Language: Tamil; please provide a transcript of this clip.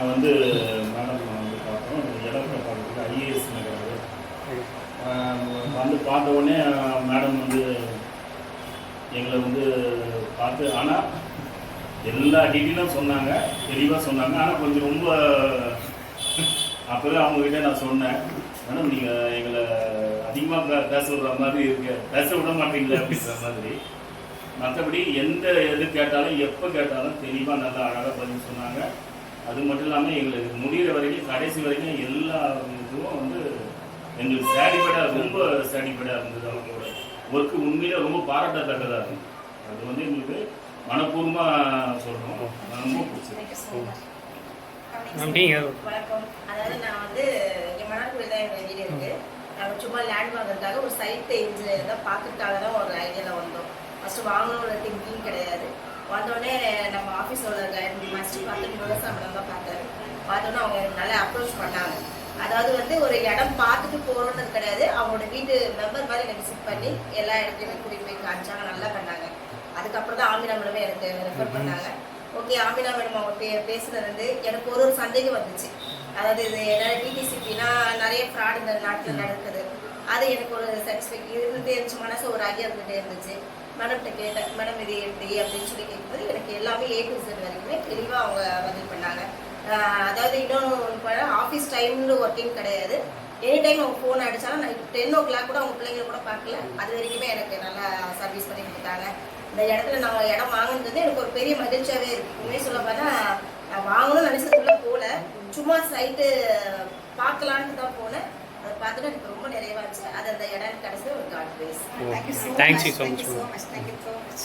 நாங்கள் வந்து மேடம் வந்து பார்த்தோம். இடத்துல பார்க்கறதுக்கு ஐஏஎஸ் நகர் வந்து பார்த்த உடனே மேடம் வந்து எங்களை வந்து பார்த்து ஆனால் எல்லா டீட்டெயிலும் சொன்னாங்க தெளிவாக சொன்னாங்க. ஆனால் கொஞ்சம் ரொம்ப அப்போவே அவங்கக்கிட்ட நான் சொன்னேன் மேடம் நீங்கள் எங்களை அதிகமாக பேச விடுற மாதிரி இருக்கு. பேச விட மாட்டீங்களே அப்படின்ற மாதிரி. மற்றபடி எந்த எது கேட்டாலும் எப்போ கேட்டாலும் தெளிவாக நல்லா அழகாக பதில் சொன்னாங்க. அது மட்டும் இல்லாமல் எங்களுக்கு முடிகிற வரைக்கும் கடைசி வரைக்கும் எல்லா இதுவும் வந்து எங்களுக்கு சாட்டிஸ்ஃபைடாக ரொம்ப சாட்டிஸ்ஃபைடாக இருந்தது அவங்களோட ஒர்க்கு உண்மையிலே ரொம்ப பாராட்டத்தக்கதாக இருந்தது. அது வந்து எங்களுக்கு மனப்பூர்வமாக சொல்கிறோம் ரொம்ப. அப்படிங்க வணக்கம். அதாவது நான் வந்து இங்கே மணார்குடி தான் எங்கள் வீடு இருக்கு. நாங்கள் சும்மா லேண்ட் வாங்குறதுக்காக ஒரு சைட் தான் பார்க்கறதுக்காக தான் ஒரு ஐடியாவில் வந்தோம். ஃபஸ்ட்டு வாங்கணும்னு திங்கிங் கிடையாது. வந்தோடனே நம்ம ஆஃபீஸோட மாஸ்டர் பார்த்து விவசாயம் தான் பார்த்தாரு. பார்த்தோன்னே அவங்க எனக்கு நல்லா அப்ரோச் பண்ணாங்க. அதாவது வந்து ஒரு இடம் பார்த்துட்டு போகணுன்றது கிடையாது. அவங்களோட வீட்டு மெம்பர் மாதிரி எனக்கு விசிட் பண்ணி எல்லா இடத்துலையுமே கூட்டிகிட்டு போய் காமிச்சாங்க. நல்லா பண்ணாங்க. அதுக்கப்புறம் தான் ஆமினா மேடமே எனக்கு ரெஃபர் பண்ணாங்க. ஓகே ஆமினா மேடம் அவங்க பே பேசுனது வந்து எனக்கு ஒரு ஒரு சந்தேகம் வந்துச்சு. அதாவது இது என்ன டிடிசிபினா நிறைய ஃப்ராட் இந்த நாட்டில் நடக்குது. அது எனக்கு ஒரு சாட்டிஸ்ஃபேக்ட் இருந்துட்டே இருந்துச்சு மனசு ஒரு ஐடியா இருந்துகிட்டே இருந்துச்சு. மேடம்கிட்ட கேட்டேன் மேடம் இது எப்படி? அப்படின்னு சொல்லி கேட்கும்போது எனக்கு எல்லாமே ஏ டு Z வரைக்குமே தெளிவாக அவங்க பதில் பண்ணாங்க. அதாவது இன்னொன்று ஆஃபீஸ் டைம்னு ஒர்க்கிங் கிடையாது. எனி டைம் அவங்க ஃபோன் அடித்தாலும் நைட் டென் ஓ கிளாக் கூட அவங்க பிள்ளைங்க கூட பார்க்கல. அது வரைக்குமே எனக்கு நல்லா சர்வீஸ் பண்ணி கொடுத்தாங்க. இந்த இடத்துல நான் இடம் வாங்கினது எனக்கு ஒரு பெரிய மகிழ்ச்சியாகவே இருக்கு. உண்மையை சொல்ல போனால் நான் வாங்கணும்னு நினச்சதுக்குள்ளே போகல சும்மா சைட்டு பார்க்கலான்ட்டு தான் போனேன். பார்த்துட்டு எனக்கு ரொம்ப நிறைவாச்சு அது அந்த இடம் கிடச்சது ஒரு god place much, Thank you so much. Thank you so much.